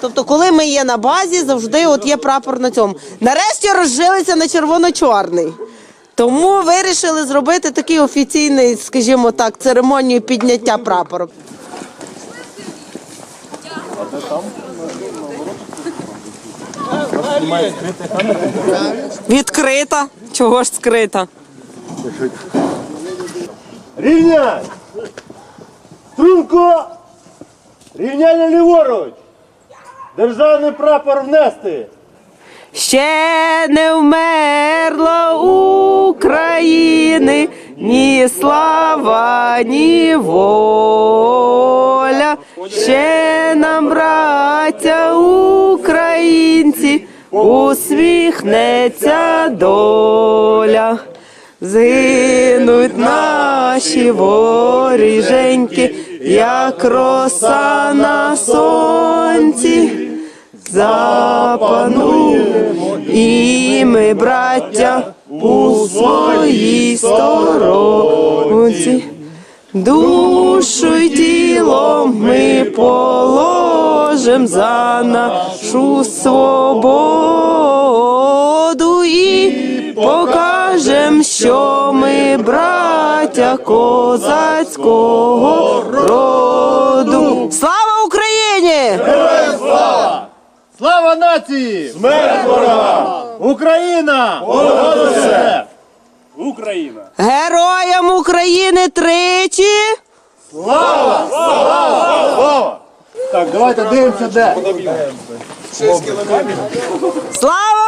Тобто, коли ми є на базі, завжди от є прапор на цьому. Нарешті розжилися на червоно-чорний. Тому вирішили зробити такий офіційний, скажімо так, церемонію підняття прапору. Відкрита. Чого ж скрита? Рівняй! Струнко! Рівняння ліворуч! Державний прапор внести! Ще не вмерла України, ні слава, ні воля. Ще нам, браття усміхнеться доля. Згинуть наші воріженьки, як роса на сонці запануємо, і ми, браття, у своїй сторонці. Душу й тіло ми положим за нашу свободу і покажем, що ми браття козацького роду. Слава Україні! Слава Слава нації! Смерть ворога! Україна! Понад! Україна! Героям України тричі. Слава! Давайте дивимося де. Слава